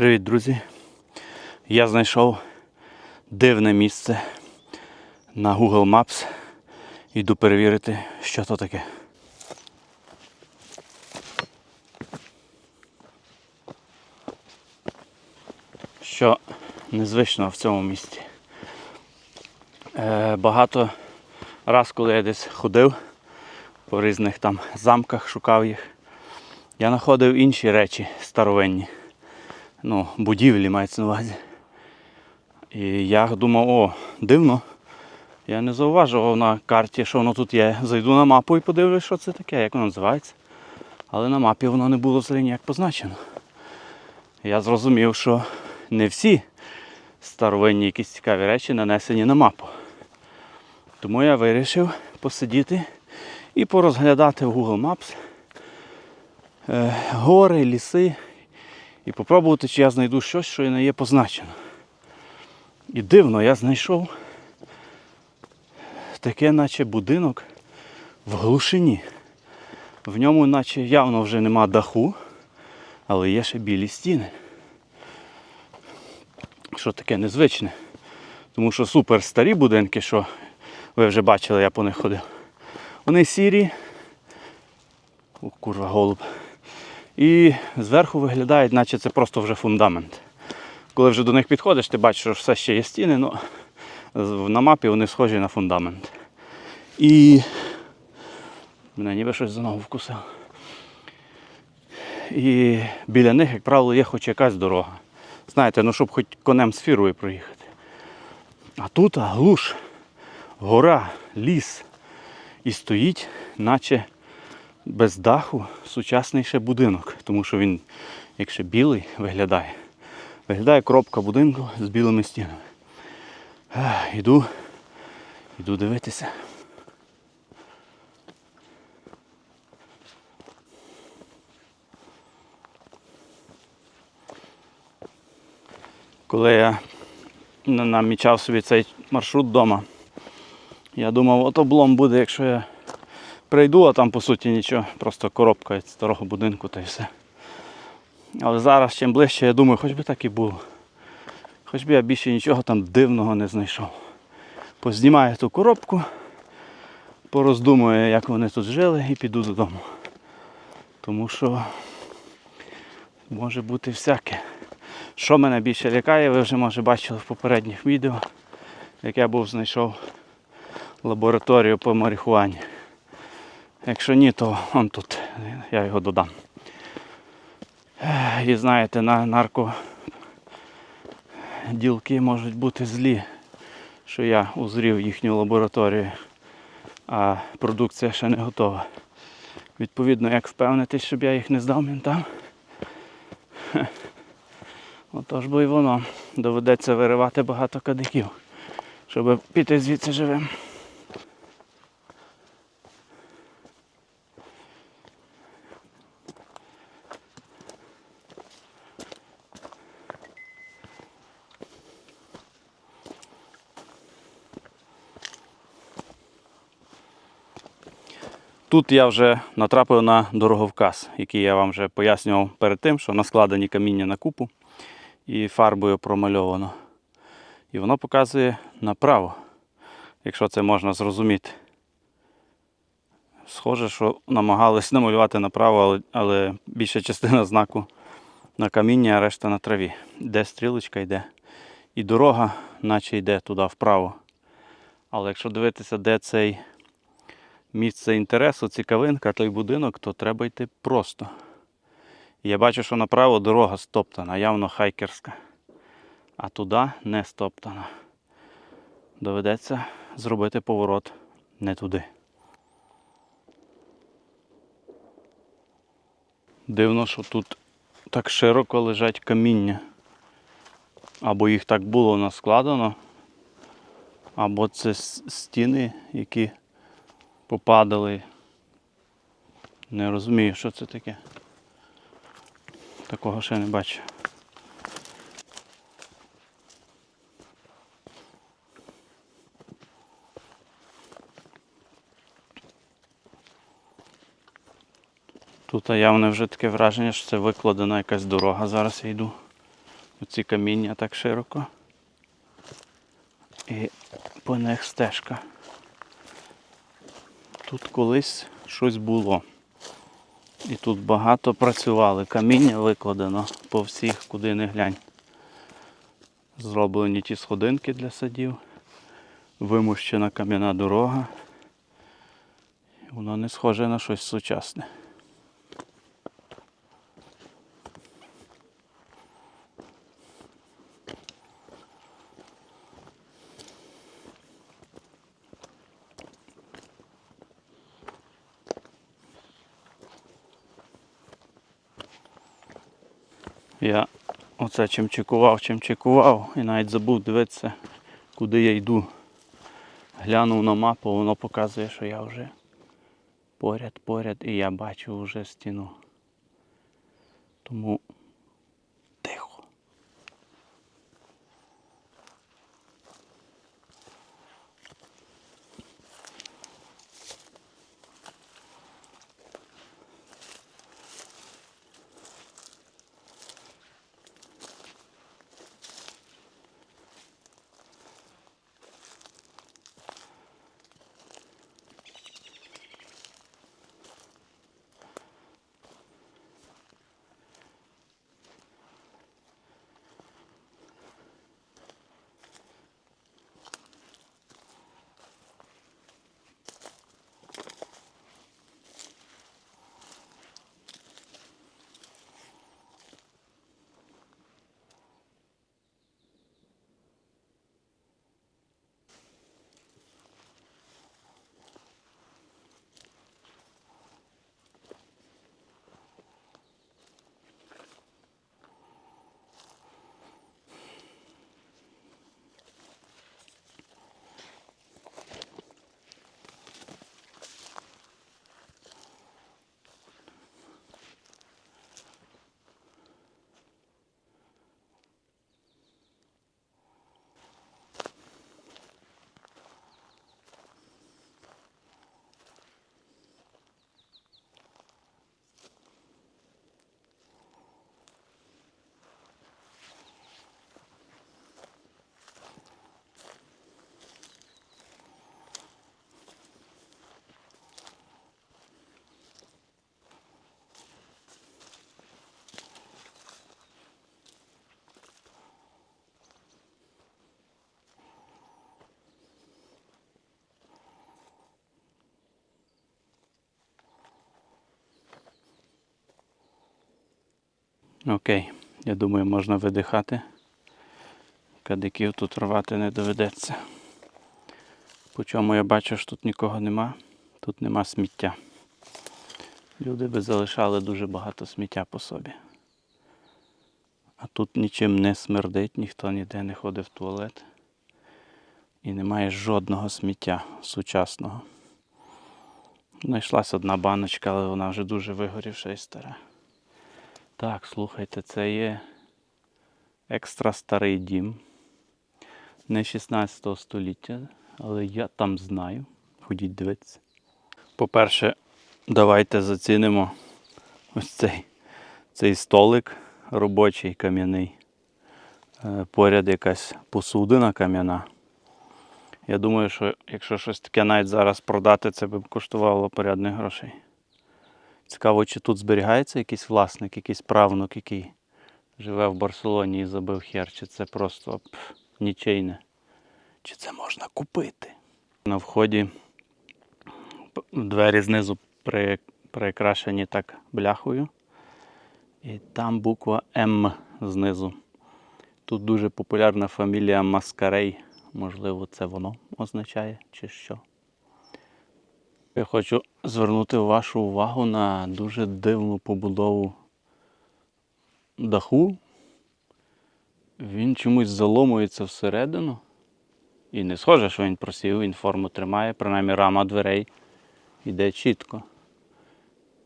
Привіт, друзі! Я знайшов дивне місце на Google Maps. Йду перевірити, що то таке. Що незвичного в цьому місті. Е, багато раз, коли я десь ходив по різних там замках, шукав їх, я знаходив інші речі старовинні ну, будівлі мається на увазі. І я думав, о, дивно. Я не зауважував на карті, що воно тут є. Зайду на мапу і подивлюсь, що це таке, як воно називається. Але на мапі воно не було взагалі ніяк позначено. Я зрозумів, що не всі старовинні якісь цікаві речі нанесені на мапу. Тому я вирішив посидіти і порозглядати в Google Maps е, гори, ліси і попробувати, чи я знайду щось, що не є позначено. І дивно, я знайшов таке, наче будинок в глушині. В ньому, наче явно вже нема даху, але є ще білі стіни. Що таке незвичне. Тому що супер старі будинки, що ви вже бачили, я по них ходив. Вони сірі. О, курва голуб. І зверху виглядають, наче це просто вже фундамент. Коли вже до них підходиш, ти бачиш, що все ще є стіни, але на мапі вони схожі на фундамент. І мене ніби щось за ногу вкусив. І біля них, як правило, є хоч якась дорога. Знаєте, ну щоб хоч конем з фірою проїхати. А тут глуш, гора, ліс. І стоїть, наче без даху сучасний ще будинок, тому що він, якщо білий, виглядає. Виглядає коробка будинку з білими стінами. Ех, Іду, іду дивитися. Коли я намічав собі цей маршрут вдома, я думав, от облом буде, якщо я прийду, а там по суті нічого, просто коробка від старого будинку та й все. Але зараз чим ближче, я думаю, хоч би так і було. Хоч би я більше нічого там дивного не знайшов. Познімаю ту коробку, пороздумую, як вони тут жили, і піду додому. Тому що може бути всяке. Що мене більше лякає, ви вже може бачили в попередніх відео, як я був знайшов лабораторію по марихуані. Якщо ні, то он тут. Я його додам. І знаєте, на нарко ділки можуть бути злі, що я узрів їхню лабораторію, а продукція ще не готова. Відповідно, як впевнитись, щоб я їх не здав ментам. Отож бо і воно. Доведеться виривати багато кадиків, щоб піти звідси живим. Тут я вже натрапив на дороговказ, який я вам вже пояснював перед тим, що наскладені каміння на купу і фарбою промальовано. І воно показує направо, якщо це можна зрозуміти. Схоже, що намагались намалювати направо, але, але більша частина знаку на камінні, а решта на траві. Де стрілочка йде. І дорога, наче йде туди вправо. Але якщо дивитися, де цей місце інтересу, цікавинка, той будинок, то треба йти просто. Я бачу, що направо дорога стоптана, явно хайкерська. А туди не стоптана. Доведеться зробити поворот не туди. Дивно, що тут так широко лежать каміння. Або їх так було наскладено, або це стіни, які попадали. Не розумію, що це таке. Такого ще не бачив. Тут явно вже таке враження, що це викладена якась дорога. Зараз я йду. Оці каміння так широко. І по них стежка. Тут колись щось було. І тут багато працювали. Каміння викладено по всіх, куди не глянь. Зроблені ті сходинки для садів, вимущена кам'яна дорога. Воно не схоже на щось сучасне. Я оце чим чекував, чим чекував, і навіть забув дивитися, куди я йду. Глянув на мапу, воно показує, що я вже поряд, поряд, і я бачу вже стіну. Тому Окей, я думаю, можна видихати. Кадиків тут рвати не доведеться. По чому я бачу, що тут нікого нема, тут нема сміття. Люди би залишали дуже багато сміття по собі. А тут нічим не смердить, ніхто ніде не ходить в туалет. І немає жодного сміття сучасного. Знайшлась одна баночка, але вона вже дуже вигорівша і стара. Так, слухайте, це є екстра старий дім. Не 16 століття, але я там знаю. Ходіть дивитися. По-перше, давайте зацінимо ось цей, цей столик робочий кам'яний. Е, Поряд якась посудина кам'яна. Я думаю, що якщо щось таке навіть зараз продати, це б коштувало порядних грошей. Цікаво, чи тут зберігається якийсь власник, якийсь правнук, який живе в Барселоні і забив хер, чи це просто пф, нічийне. Чи це можна купити? На вході двері знизу при, прикрашені так бляхою. І там буква М знизу. Тут дуже популярна фамілія Маскарей. Можливо, це воно означає, чи що. Я хочу звернути вашу увагу на дуже дивну побудову даху. Він чомусь заломується всередину. І не схоже, що він просів, він форму тримає, принаймні рама дверей йде чітко.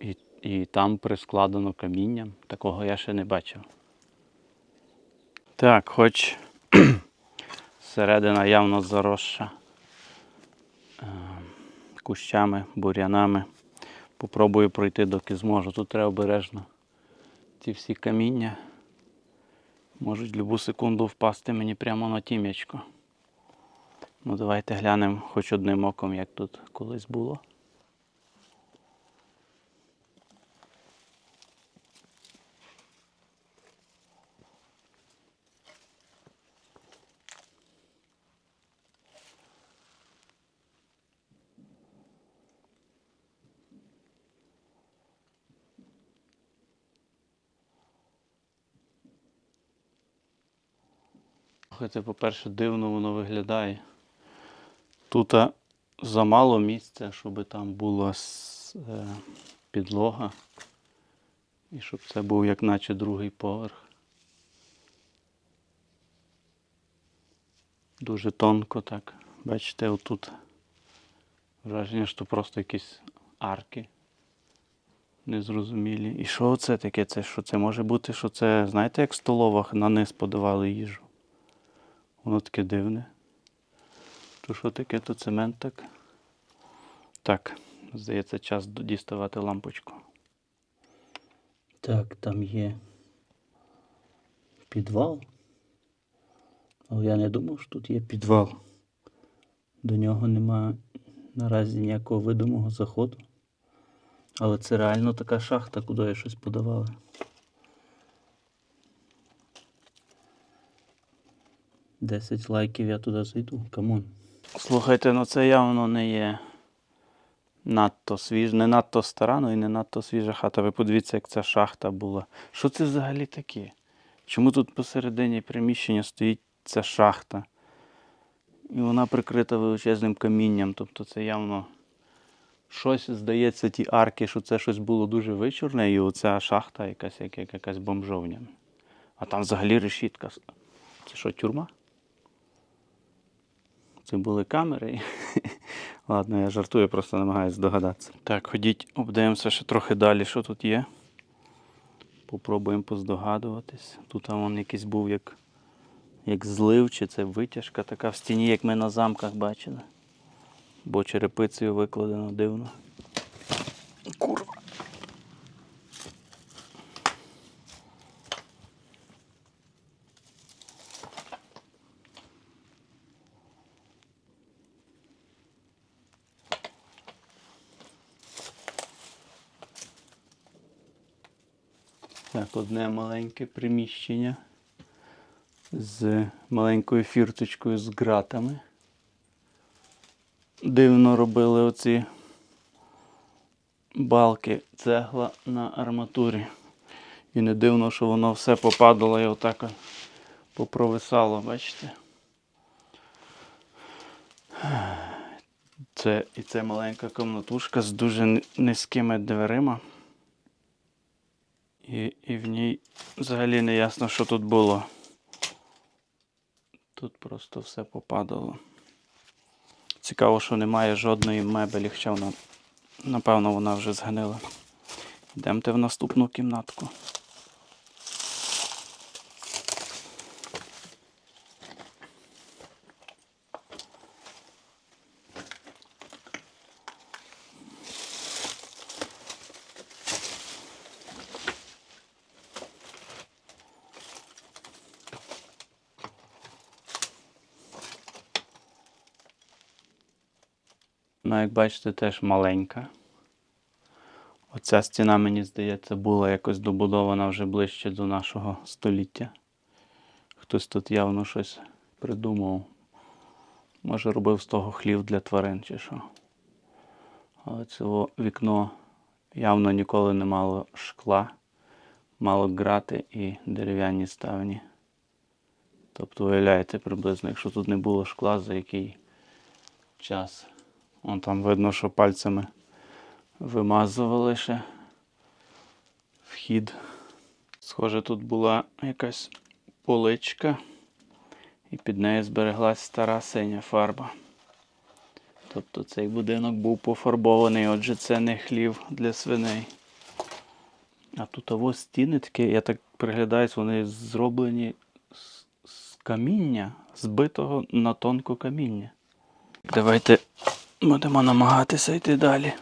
І, і там прискладено камінням. Такого я ще не бачив. Так, хоч середина явно заросша кущами, бур'янами. Попробую пройти, доки зможу. Тут треба обережно ці всі каміння Можуть любу секунду впасти мені прямо на тім'ячко. Ну, давайте глянемо хоч одним оком, як тут колись було. Слухайте, по-перше, дивно воно виглядає. Тут замало місця, щоб там була е, підлога. І щоб це був як наче другий поверх. Дуже тонко так. Бачите, отут враження, що просто якісь арки незрозумілі. І що це таке? Це що це може бути, що це, знаєте, як в столовах на низ подавали їжу? Воно таке дивне. То що таке, то цемент так. Так, здається, час діставати лампочку. Так, там є підвал. Але я не думав, що тут є підвал. До нього немає наразі ніякого видимого заходу. Але це реально така шахта, куди я щось подавали. Десять лайків я туди зайду. Камон. Слухайте, ну це явно не є надто свіж, не надто стара, ну і не надто свіжа хата. Ви подивіться, як ця шахта була. Що це взагалі таке? Чому тут посередині приміщення стоїть ця шахта? І вона прикрита величезним камінням. Тобто це явно щось, здається, ті арки, що це щось було дуже вичурне, і оця шахта якась, як, як якась бомжовня. А там взагалі решітка. Це що, тюрма? Це були камери. Ладно, я жартую, просто намагаюся здогадатися. Так, ходіть, обдаємося ще трохи далі, що тут є. Попробуємо поздогадуватись. Тут а, вон якийсь був як, як злив, чи це витяжка така в стіні, як ми на замках бачили. Бо черепицею викладено дивно. Так, одне маленьке приміщення з маленькою фірточкою з ґратами. Дивно робили оці балки цегла на арматурі. І не дивно, що воно все попадало і отак попровисало, бачите? Це, і це маленька комнатушка з дуже низькими дверима. І, і в ній взагалі не ясно, що тут було. Тут просто все попадало. Цікаво, що немає жодної мебелі, хоча вона, напевно, вона вже згнила. Йдемте в наступну кімнатку. Як бачите, теж маленька. Оця стіна, мені здається, була якось добудована вже ближче до нашого століття. Хтось тут явно щось придумав. Може, робив з того хлів для тварин чи що. Але це вікно явно ніколи не мало шкла, мало грати і дерев'яні ставні. Тобто, уявляєте приблизно, якщо тут не було шкла, за який час. Вон там видно, що пальцями вимазували ще вхід. Схоже, тут була якась поличка, і під нею збереглась стара синя фарба. Тобто цей будинок був пофарбований, отже, це не хлів для свиней. А тут ось стіни такі, я так приглядаюсь, вони зроблені з, з каміння, збитого на тонко каміння. Давайте будемо намагатися йти далі.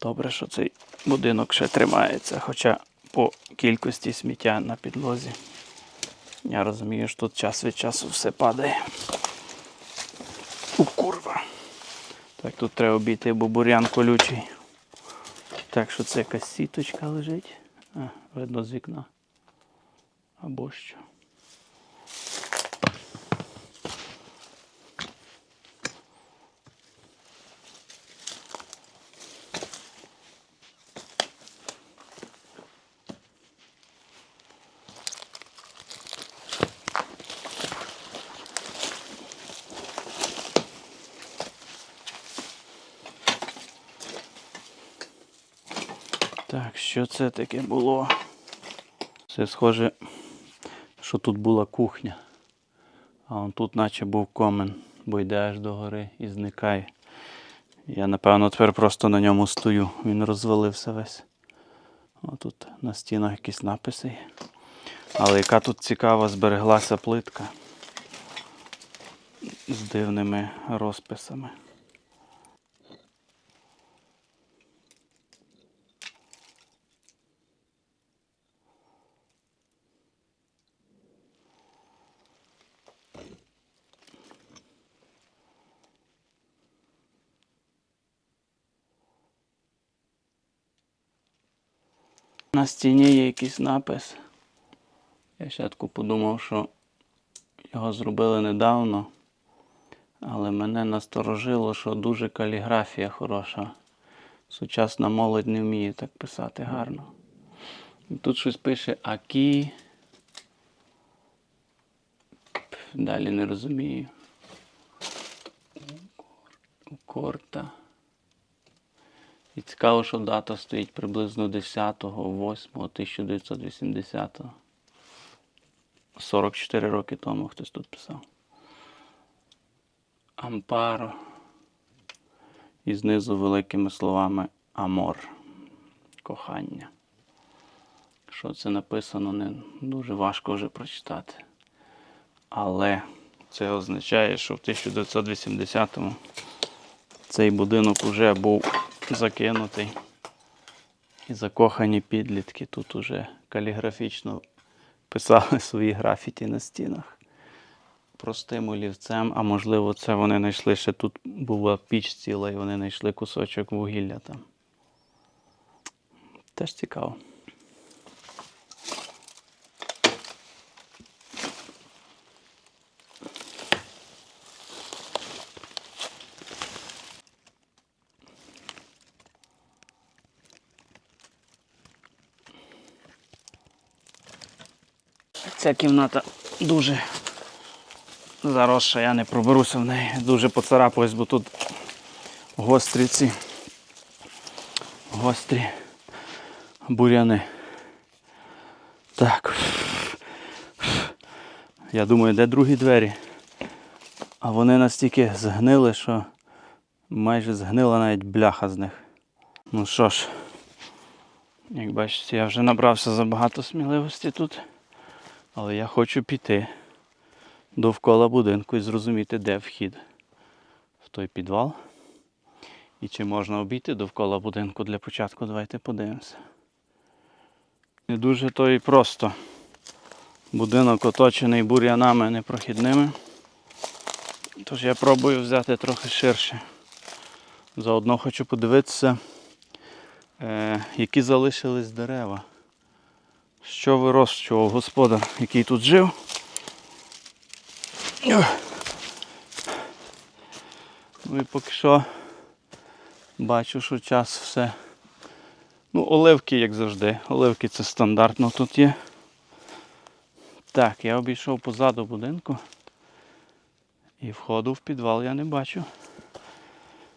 Добре, що цей будинок ще тримається, хоча по кількості сміття на підлозі Я розумію, що тут час від часу все падає. У курва. Так, тут треба обійти, бо бурян колючий. Так що це якась сіточка лежить. А, видно з вікна. Або що. Так, що це таке було? Це схоже, що тут була кухня. А он тут наче був комен, бо йде аж до гори і зникає. Я напевно тепер просто на ньому стою. Він розвалився весь. О, тут на стінах якісь написи є. Але яка тут цікава збереглася плитка з дивними розписами. На стіні є якийсь напис. Я спочатку подумав, що його зробили недавно, але мене насторожило, що дуже каліграфія хороша. Сучасна молодь не вміє так писати гарно. І тут щось пише Акі. Далі не розумію. Укорта. І цікаво, що дата стоїть приблизно 10.08.1980. 44 роки тому хтось тут писав. Ампаро. І знизу великими словами Амор. Кохання. Що це написано, не дуже важко вже прочитати. Але це означає, що в 1980-му цей будинок вже був закинутий. І закохані підлітки тут уже каліграфічно писали свої графіті на стінах. Простим олівцем, а можливо, це вони знайшли ще тут була піч ціла, і вони знайшли кусочок вугілля там. Теж цікаво. Ця кімната дуже заросша, я не проберуся в неї. Дуже поцарапаюсь, бо тут гострі ці гострі буряни. Так. Я думаю, де другі двері? А вони настільки згнили, що майже згнила навіть бляха з них. Ну що ж, як бачите, я вже набрався забагато сміливості тут. Але я хочу піти довкола будинку і зрозуміти, де вхід в той підвал. І чи можна обійти довкола будинку для початку, давайте подивимося. Не дуже то і просто. Будинок оточений бур'янами непрохідними. Тож я пробую взяти трохи ширше. Заодно хочу подивитися, е, які залишились дерева що вирощував господар, який тут жив. Ну і поки що бачу, що час все. Ну, оливки, як завжди. Оливки це стандартно тут є. Так, я обійшов позаду будинку. І входу в підвал я не бачу.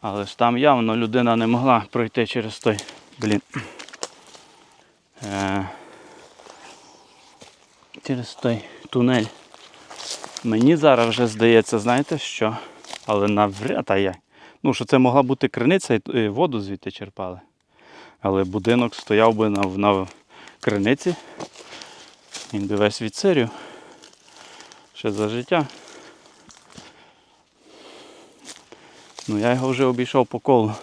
Але ж там явно людина не могла пройти через той, блін. Е, через той тунель. Мені зараз вже здається, знаєте що? Але навряд я. Ну, що це могла бути криниця і воду звідти черпали. Але будинок стояв би на, на криниці. Він би весь від сирів. Ще за життя. Ну я його вже обійшов по колу.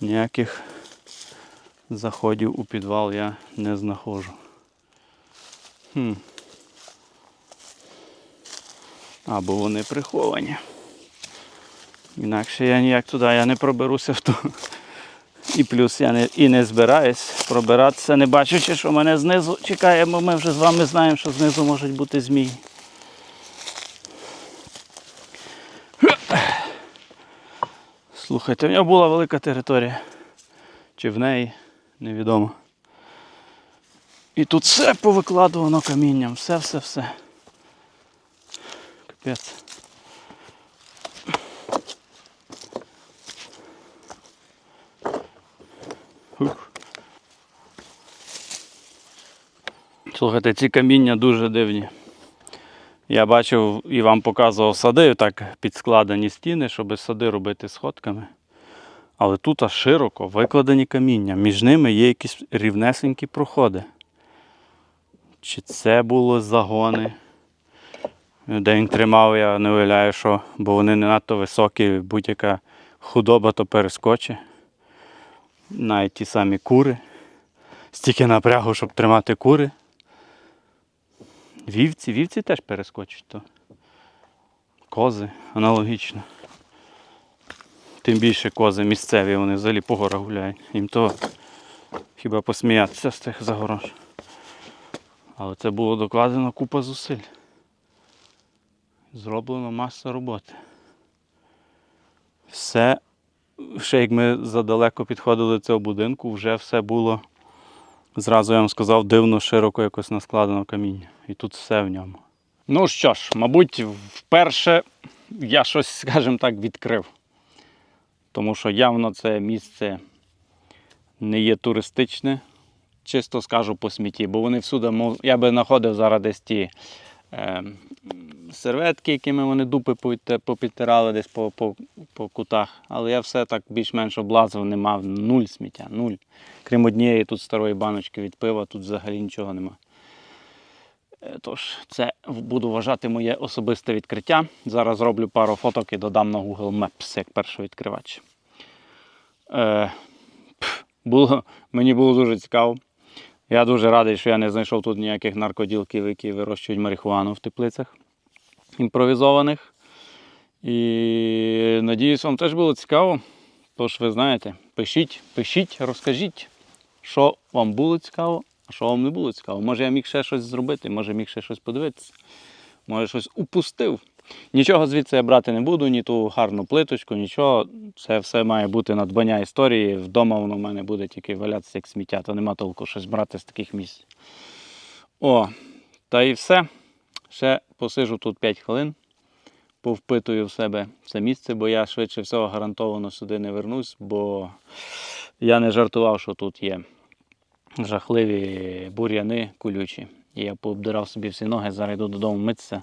Ніяких заходів у підвал я не знаходжу. Хм. Або вони приховані. Інакше я ніяк туди я не проберуся в ту. І плюс я не, і не збираюсь пробиратися, не бачачи, що мене знизу чекає, бо ми вже з вами знаємо, що знизу можуть бути змії. Слухайте, в нього була велика територія. Чи в неї, невідомо. І тут все повикладувано камінням, все, все, все. Капець. Ух. Слухайте, ці каміння дуже дивні. Я бачив і вам показував сади, так підскладені стіни, щоб сади робити сходками. Але тут широко викладені каміння. Між ними є якісь рівнесенькі проходи. Чи це було загони? Де він тримав, я не уявляю, що, бо вони не надто високі, будь-яка худоба то перескочить. Навіть ті самі кури. Стільки напрягу, щоб тримати кури. Вівці, вівці теж перескочать то. Кози аналогічно. Тим більше кози місцеві, вони взагалі по горах гуляють. Їм то хіба посміятися з тих загорож. Але це було докладено купа зусиль. Зроблено маса роботи. Все, ще як ми задалеко підходили до цього будинку, вже все було, зразу я вам сказав, дивно широко якось наскладено каміння. І тут все в ньому. Ну що ж, мабуть, вперше я щось, скажімо так, відкрив. Тому що явно це місце не є туристичне, чисто скажу по смітті, бо вони всюди, я би знаходив зараз десь ті е, серветки, якими вони дупи попідтирали десь по, по, по кутах. Але я все так більш-менш облазив, не мав нуль сміття, нуль. Крім однієї тут старої баночки від пива, тут взагалі нічого нема. Е, Тож, це буду вважати моє особисте відкриття. Зараз зроблю пару фоток і додам на Google Maps як перший відкривач. Е, було, мені було дуже цікаво. Я дуже радий, що я не знайшов тут ніяких наркоділків, які вирощують марихуану в теплицях імпровізованих. І надіюсь, вам теж було цікаво. Тож, ви знаєте, пишіть, пишіть, розкажіть, що вам було цікаво, а що вам не було цікаво. Може, я міг ще щось зробити, може міг ще щось подивитися, може щось упустив. Нічого звідси я брати не буду, ні ту гарну плиточку, нічого. Це все має бути надбання історії. Вдома воно в мене буде тільки валятися як сміття, то нема толку щось брати з таких місць. О, та і все. Ще посижу тут 5 хвилин, повпитую в себе це місце, бо я швидше всього гарантовано сюди не вернусь, бо я не жартував, що тут є жахливі бур'яни колючі. І я пообдирав собі всі ноги, зараз йду додому митися.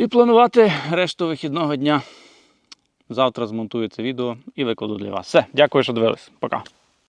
І планувати решту вихідного дня. Завтра змонтую це відео і викладу для вас. Все, дякую, що дивились. Пока.